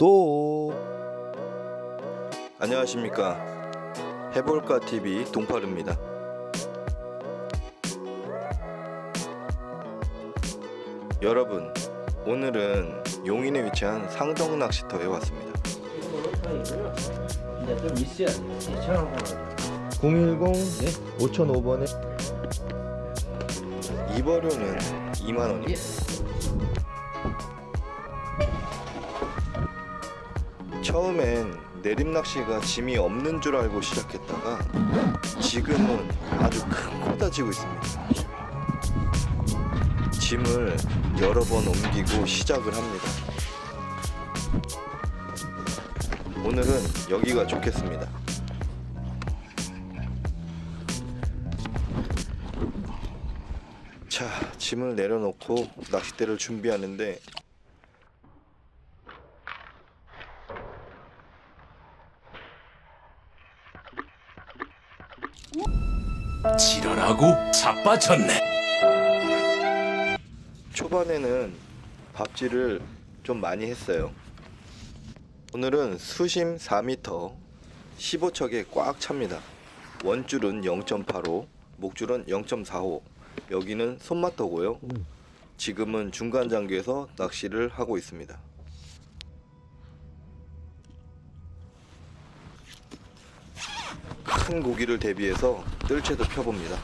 구독. 안녕하십니까. 해볼까 TV 동파르입니다. 여러분, 오늘은 용인에 위치한 상정 낚시터에 왔습니다. 이거는 이제 좀 있어야 돼요. 2,000원 010 5005번에 입어료는 2만 원입니다. 처음엔 내림 낚시가 짐이 없는 줄 알고 시작했다가 지금은 아주 큰 코다 지고 있습니다. 짐을 여러 번 옮기고 시작을 합니다. 오늘은 여기가 좋겠습니다. 자, 짐을 내려놓고 낚싯대를 준비하는데 지랄하고 자빠졌네. 초반에는 밥질을 좀 많이 했어요. 오늘은 수심 4m 15척에 꽉 찹니다. 원줄은 0.85, 목줄은 0.45. 여기는 손맛터고요. 지금은 중간 장교에서 낚시를 하고 있습니다. 큰 고기를 대비해서 뜰채도 펴봅니다.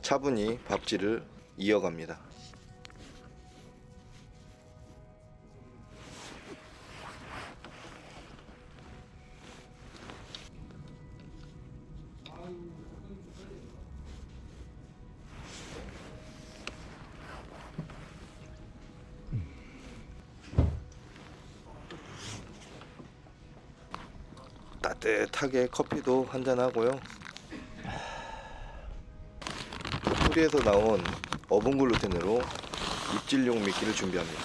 차분히 밥질을 이어갑니다. 따뜻하게 커피도 한잔 하고요. 뿌리에서 나온 어분 글루텐으로 입질용 미끼를 준비합니다.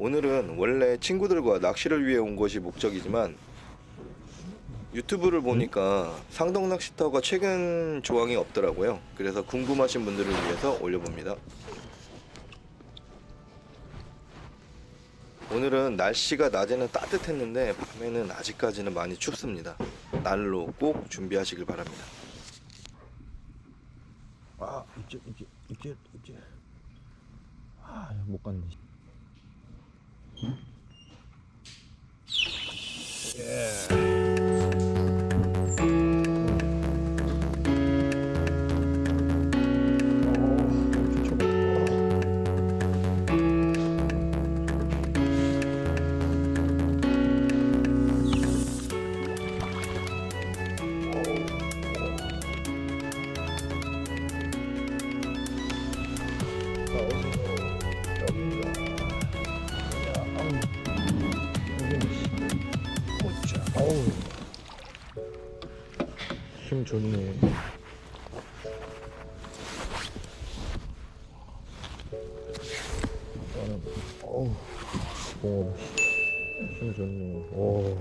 오늘은 원래 친구들과 낚시를 위해 온 것이 목적이지만 유튜브를 보니까 상동 낚시터가 최근 조항이 없더라고요. 그래서 궁금하신 분들을 위해서 올려봅니다. 오늘은 날씨가 낮에는 따뜻했는데 밤에는 아직까지는 많이 춥습니다. 날로 꼭 준비하시길 바랍니다. 아 입질 입질 입질 입질 아못 갔네 어 힘 좋네 나는 어우 오, 힘 좋네 오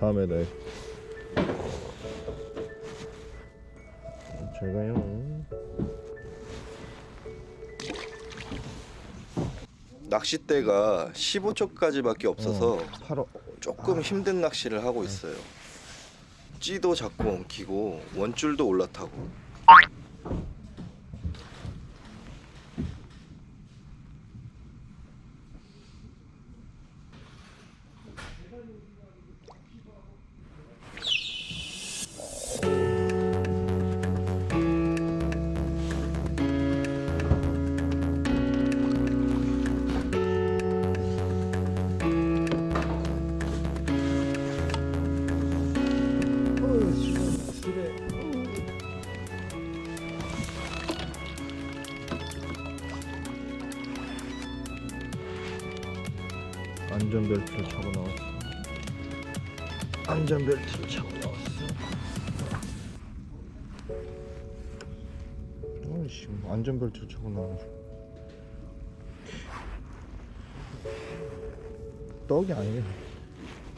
4m 잘 가요. 낚싯대가 15초까지밖에 없어서 8호 조금 힘든 낚시를 하고 있어요. 찌도 자꾸 엉키고 원줄도 올라타고 안전벨트를 차고 나왔어. 안전벨트를 차고 나왔어. 어, 씨 안전벨트 차고 나와가지고 떡이 아니네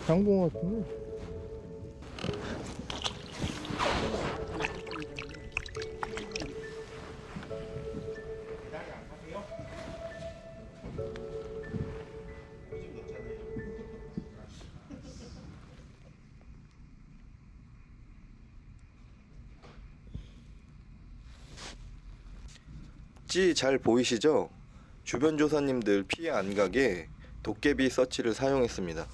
장봉 같은데 찌잘 보이시죠? 주변 조사님들 피해 안 가게 도깨비 서치를 사용했습니다.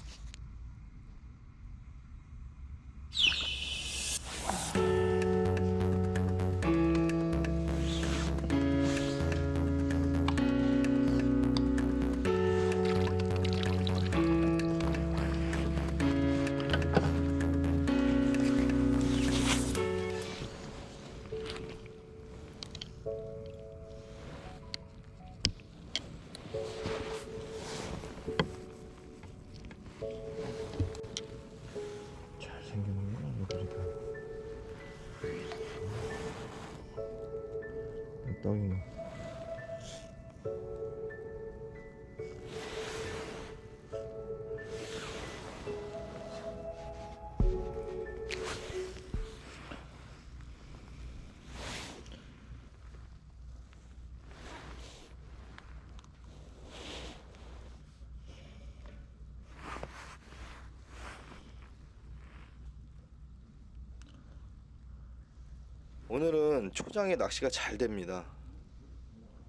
오늘은 초장에 낚시가 잘 됩니다.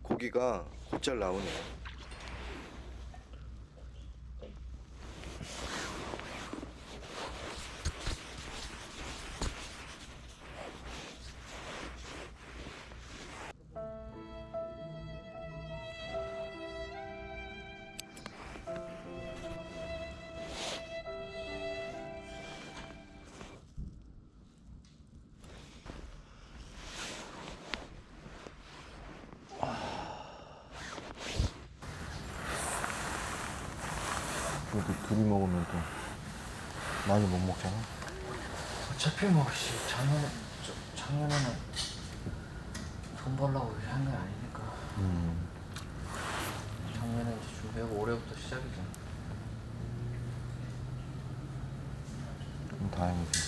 고기가 곧잘 나오네요. 그래도 둘이 먹으면 또 많이 못 먹잖아 어차피 뭐 씨, 작년에 저, 작년에는 돈 벌려고 이렇게 한게 아니니까 음. 작년에 이제 준비하고 올해부터 시작이죠. 그럼 다행이지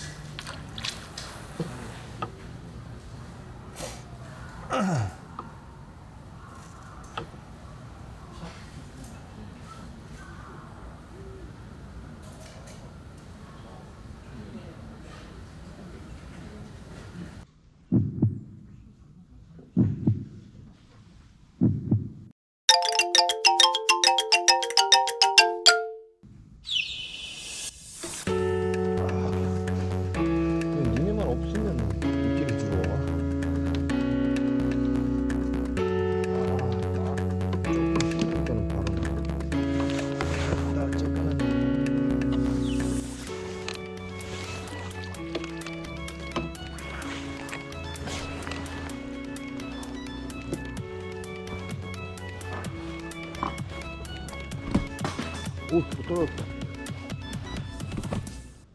오, 못 떨어졌다.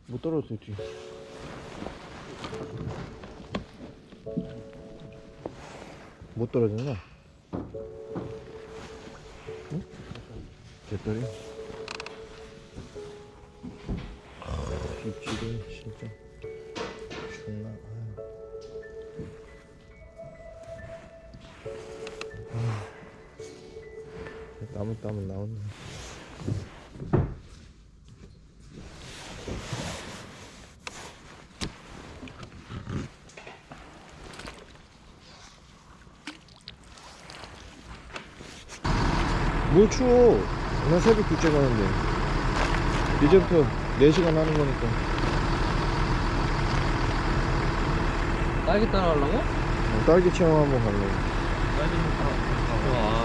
못 떨어졌어, 뒤에. 못 떨어졌나? 응? 개떨이? 입질이 진짜 존나 아유. 땀을 땀을 나오네 뭘 추워? 나 새벽 둘째 가는데. 이제부터 4시간 하는 거니까. 딸기 따라하려고? 어, 딸기 체험 한번 가려고 딸기 따라.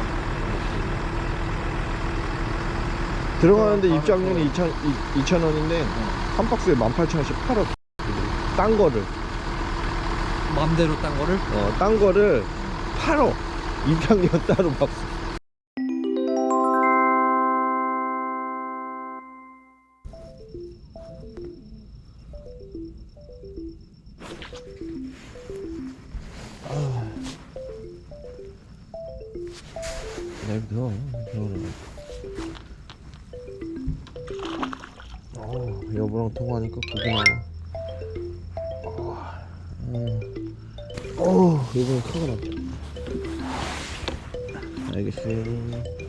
들어가는데 바로 입장료는 2,000, 2,000원인데 한 박스에 18,000원씩 팔아. 딴 거를. 맘대로 딴 거를? 어, 딴 거를 팔어. 입장료 따로 박스 아. 내일부터 저는 어 여보랑 통화하니까 고구마 어, 어 여보는 큰거 났다 알겠어요.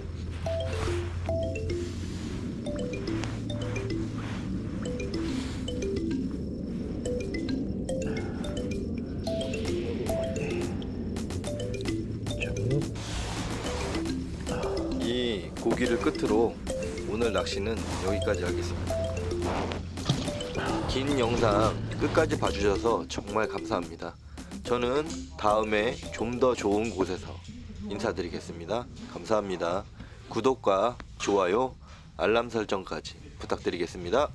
이 고기를 끝으로 오늘 낚시는 여기까지 하겠습니다. 긴 영상 끝까지 봐주셔서 정말 감사합니다. 저는 다음에 좀 더 좋은 곳에서 인사드리겠습니다. 감사합니다. 구독과 좋아요, 알람 설정까지 부탁드리겠습니다.